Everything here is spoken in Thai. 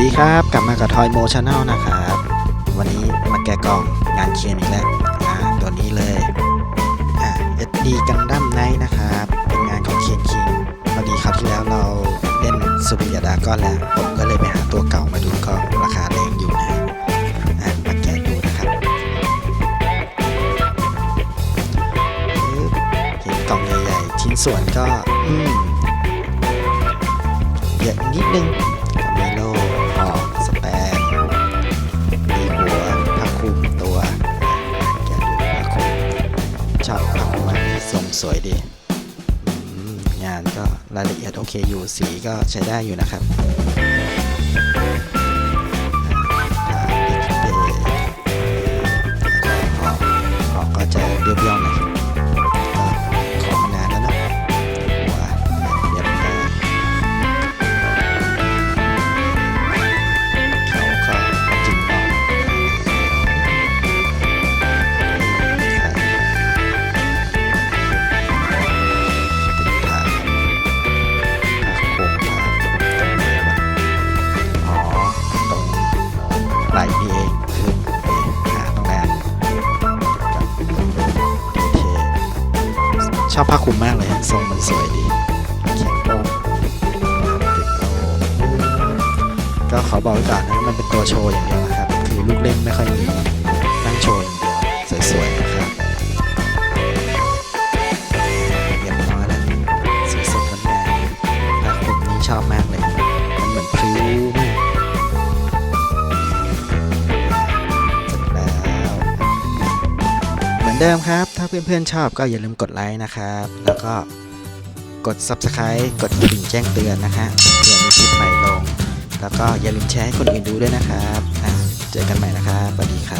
ดีครับกลับมากับทอยโมช n แนลนะครับ วันนี้มาแกะกล่องงานเคียนอีกแล้วอ่าตัวนี้เลยอ่า SD กันดั้มไนท์นะครับ เป็นงานของเคียนคิงพอดีคราวที่แล้วเราเล่นซูเปอร์ยาดาก้อนแล้ว ผมก็เลยไปหาตัวเก่ามาดูก็ราคาแรงอยู่นะมาแกะดูนะครับปึ๊บเห็นกล่องใหญ่ๆชิ้นส่วนก็อืมเยอะนิดนึง อบผ้าคลุมาทรงสวยดี งานก็รายละเอียดโอเคอยู่สีก็ใช้ได้อยู่นะครับ ชอบผ้าคลุมมากเลยฮะทรงมันสวยดีแข็งโตก็ขอบอกไว้ก่อนนะมันเป็นตัวโชว์อย่างเดียวนะครับ คือลูกเล่นไม่ค่อยมีนั่งโชว์อย่างเดียวสวยๆนะครับเรียบร้อยแล้วสีสดงดงามผ้าคลุมนี้ชอบมากเลย มันเหมือนพริ้วมาก เดิมครับ ถ้าเพื่อนๆชอบก็อย่าลืมกดไลค์นะครับ แล้วก็กด Subscribe กดกระดิ่งแจ้งเตือนนะฮะเพื่อมีคลิปใหม่ลง แล้วก็อย่าลืมแชร์ให้คนอื่นดูด้วยนะครับอะเจอกันใหม่นะครับสวัสดีครับ